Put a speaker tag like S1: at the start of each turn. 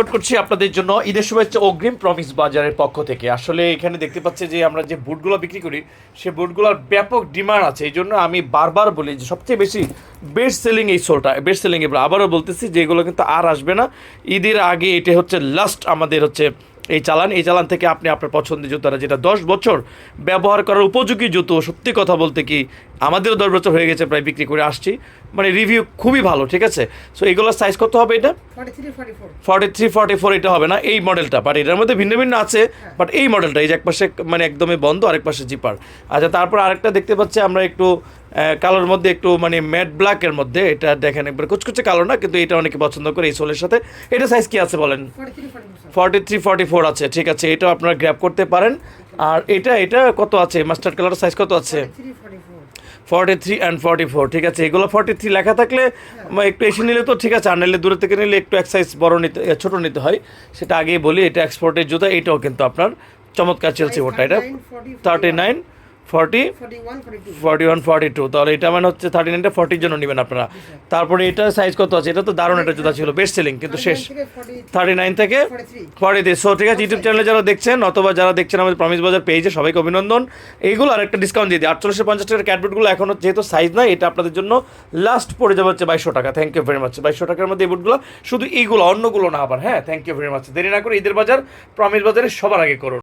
S1: Boycott করছি আপনাদের জন্য। ঈদের শুভেচ্ছা অগ্রিম প্রমিস বাজারের পক্ষ থেকে। আসলে এখানে দেখতে পাচ্ছি যে আমরা যে বুটগুলো বিক্রি করি, সে বুটগুলোর ব্যাপক ডিমান্ড আছে। এই জন্য আমি বারবার বলি যে সবচেয়ে বেশি বেস্ট সেলিং এই সোলটা বেস্ট সেলিং এবার আবারও বলতেছি যে এগুলো কিন্তু আর আসবে না। ঈদের আগে এটা হচ্ছে লাস্ট আমাদের হচ্ছে এই চালান। এই চালান থেকে আপনি আপনার পছন্দের জুতোটা, যেটা দশ বছর ব্যবহার করার উপযোগী জুতো, সত্যি কথা বলতে কি আমাদেরও দশ বছর হয়ে গেছে প্রায় বিক্রি করে আসছি। মানে রিভিউ খুবই ভালো ঠিক আছে? সো এগুলোর সাইজ কত হবে এটা?
S2: 43 44
S1: ফর্টি থ্রি ফর্টি ফোর এটা হবে না এই মডেলটা বাট এটার মধ্যে ভিন্ন ভিন্ন আছে বাট এই মডেলটা এই যে এক পাশে মানে একদমই বন্ধ আরেক পাশে জিপার আচ্ছা তারপর আরেকটা দেখতে পাচ্ছি আমরা একটু কালোর মধ্যে একটু মানে ম্যাট ব্ল্যাকের মধ্যে। এটা দেখেন একবার কুচকুচে কালো না কিন্তু এটা অনেকে পছন্দ করে এই সোলের সাথে। এটা সাইজ কি আছে বলেন?
S2: 43 44
S1: ফর্টি থ্রি ফর্টি ফোর আছে ঠিক আছে এটাও আপনারা গ্র্যাব করতে পারেন। আর এটা এটা কত আছে? মাস্টার্ড কালার সাইজ কত আছে? Forty three and forty four ঠিক আছে? এগুলো ফর্টি থ্রি লেখা থাকলে একটু এসে নিলে তো ঠিক আছে আর নিলে দূরে থেকে নিলে একটু এক সাইজ বড় নিতে ছোটো নিতে হয়। সেটা আগেই বলি এটা এক্সপোর্টের জুতা এটাও কিন্তু আপনার চমৎকার চলছে ওটা এটা thirty nine forty?
S2: 41 42
S1: forty one forty two. তাহলে এটা মানে হচ্ছে থার্টি নাইনটা ফর্টির জন্য নেবেন আপনারা। তারপরে এটা সাইজ কত আছে? এটা তো দারুণ একটা জুতা ছিল বেস্ট সেলিং কিন্তু শেষ।
S2: 39 থেকে 40
S1: থার্টি নাইন থেকে
S2: 43
S1: ফর্টি থ্রি সো ঠিক আছে ইউটিউব চ্যানেলে যারা দেখছেন অথবা যারা দেখছেন আমাদের প্রমিস বাজার পেজে সবাইকে অভিনন্দন। এইগুলো আর একটা ডিসকাউন্ট দিয়ে দিই। আটচল্লিশশো পঞ্চাশ টাকার ক্যাটবুটগুলো এখনও যেহেতু সাইজ নাই এটা আপনাদের জন্য লাস্ট পড়ে যাবে হচ্ছে বাইশশো টাকা। থ্যাংক ইউ ভেরি মাচ বাইশশো টাকার মধ্যে এই বুটগুলো শুধু এইগুলো অন্যগুলো না আবার হ্যাঁ? থ্যাংক ইউ ভেরি মাচ দেরি না করে ঈদের বাজার প্রমিস বাজারে সবার আগে করুন।